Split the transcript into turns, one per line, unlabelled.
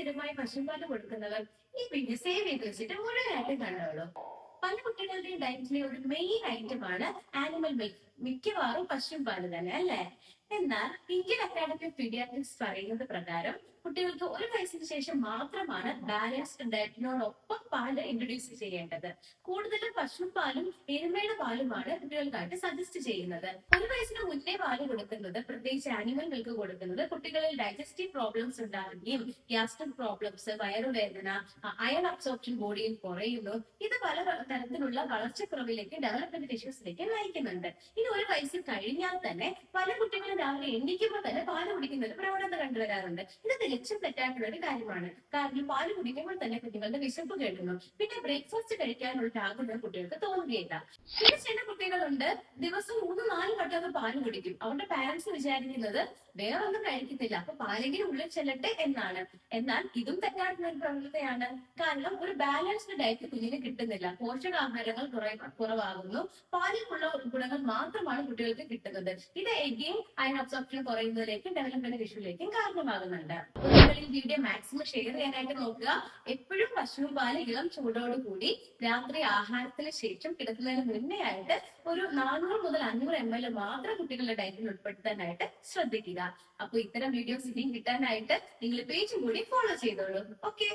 സ്ഥിരമായി പശുപാൽ കൊടുക്കുന്നവർ ഈ പിന്നെ സേവ് ചെയ്ത് വെച്ചിട്ട് മുഴുവനായിട്ട് കണ്ടോളൂ. പല കുട്ടികളുടെയും ഡയറ്റിലെ ഒരു മെയിൻ ഐറ്റം ആണ് ആനിമൽ മിൽക്ക് മിക്കവാറും പശുപാൽ തന്നെ അല്ലേ? എന്നാൽ ഇന്ത്യൻ അക്കാഡമി ഓഫ് പീഡിയാട്രിക്സ് പറയുന്നത് പ്രകാരം കുട്ടികൾക്ക് ഒരു വയസ്സിന് ശേഷം മാത്രമാണ് ബാലൻസ്ഡ് ഡയറ്റിനോടൊപ്പം പാൽ ഇൻട്രൊഡ്യൂസ് ചെയ്യേണ്ടത്. കൂടുതലും പശുപാലും എരുമയുടെ പാലുമാണ് കുട്ടികൾക്കായിട്ട് സജസ്റ്റ് ചെയ്യുന്നത്. ഒരു വയസ്സിന് മുന്നേ പാൽ കൊടുക്കുന്നത് പ്രത്യേകിച്ച് ആനിമൽ മിൽക്ക് കൊടുക്കുന്നത് കുട്ടികളിൽ ഡൈജസ്റ്റീവ് പ്രോബ്ലംസ് ഉണ്ടാവുകയും ഗ്യാസ്ട്രിക് പ്രോബ്ലംസ് വയറുവേദന അയൺ അബ്സോർപ്ഷൻ ബോഡിയിൽ കുറയുന്നു. ഇത് പല തരത്തിലുള്ള വളർച്ചക്കുറവിലേക്ക് ഡെവലപ്മെന്റ് ഇഷ്യൂസിലേക്ക് നയിക്കുന്നുണ്ട്. ഇത് ഒരു വയസ്സിൽ കഴിഞ്ഞാൽ തന്നെ പല കുട്ടികളും രാവിലെ എണ്ണിക്കുമ്പോൾ തന്നെ പാൽ കുടിക്കുന്ന ഒരു പ്രവണത കണ്ടുവരാറുണ്ട്. ഇത് തികച്ചും തെറ്റായിട്ടുള്ള ഒരു കാര്യമാണ്. കാരണം പാൽ കുടിക്കുമ്പോൾ തന്നെ കുട്ടികളുടെ വിശപ്പ് കേട്ടുന്നു. പിന്നെ ബ്രേക്ക്ഫാസ്റ്റ് കഴിക്കാനുള്ള ആഗ്രഹം കുട്ടികൾക്ക് തോന്നുകയില്ല. പിന്നെ ചില കുട്ടികളുണ്ട് ദിവസം മൂന്ന് നാല് വട്ടമൊക്കെ പാൽ കുടിക്കും. അവരുടെ പാരന്റ്സ് വിചാരിക്കുന്നത് വേറെ ഒന്നും കഴിക്കത്തില്ല. അപ്പൊ പാലെങ്കിലും ഉള്ളിൽ ചെല്ലട്ടെ എന്നാണ്. എന്നാൽ ഇതും തെറ്റായിട്ടുള്ള ഒരു പ്രവണതയാണ് കാരണം ഒരു ബാലൻസ്ഡ് ഡയറ്റ് കുഞ്ഞിന് കിട്ടുന്നില്ല. പോഷകാഹാരങ്ങൾ കുറെ കുറവാകുന്നു. പാലിലുള്ള ഗുണങ്ങൾ മാത്രമാണ് കുട്ടികൾക്ക് കിട്ടുന്നത്. ഇത് എഗെയിൻ അയൺ അബ്സോർപ്ഷൻ കുറയുന്നതിലേക്കും ഡെവലപ്മെന്റ് ഇഷ്യൂലേക്കും കാരണമാകുന്നുണ്ട്. കുട്ടികളിൽ വീഡിയോ മാക്സിമം ഷെയർ ചെയ്യാനായിട്ട് നോക്കുക. എപ്പോഴും പശുവും പാൽ ഇളം ചൂടോടുകൂടി രാത്രി ആഹാരത്തിന് ശേഷം കിടക്കുന്നതിന് മുന്നേ ആയിട്ട് ഒരു നാനൂറ് മുതൽ അഞ്ഞൂറ് എം എൽ മാത്രം കുട്ടികളുടെ ഡയറ്റിൽ ഉൾപ്പെടുത്താനായിട്ട് ശ്രദ്ധിക്കുക. അപ്പൊ ഇത്തരം വീഡിയോസ് ഇനിയും കിട്ടാനായിട്ട് നിങ്ങൾ പേജും കൂടി ഫോളോ ചെയ്തോളൂ. ഓക്കെ